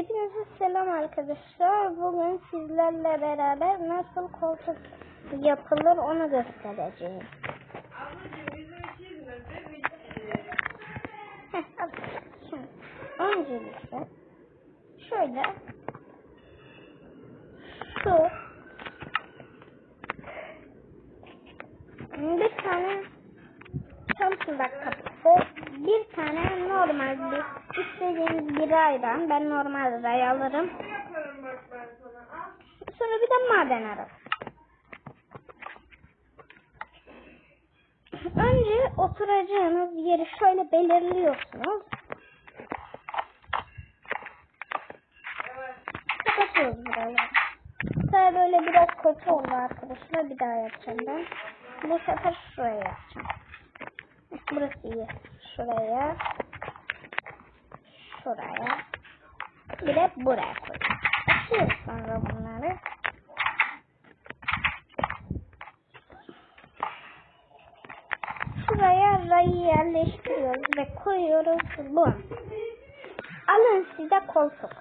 Hepinize selam arkadaşlar. Bugün sizlerle beraber nasıl koltuk yapılır onu göstereceğim. Bir Heh. Şimdi öncelikle şöyle şu bir tane tam tuzak kapısı bir tane normal bir istediğiniz bir ayran ben normal ray alırım sonra bir de maden arabası önce oturacağınız yeri şöyle belirliyorsunuz. Kapatıyoruz burayı. Daha böyle biraz kötü oldu arkadaşlar. Bir daha yapacağım ben. Bu sefer şuraya yapacağım. Burası iyi. Şuraya. Şuraya. Bir de buraya koyacağım. Açıyoruz sonra bunları. Şuraya rayı yerleştiriyoruz ve koyuyoruz. Bu. Alın size koltuk.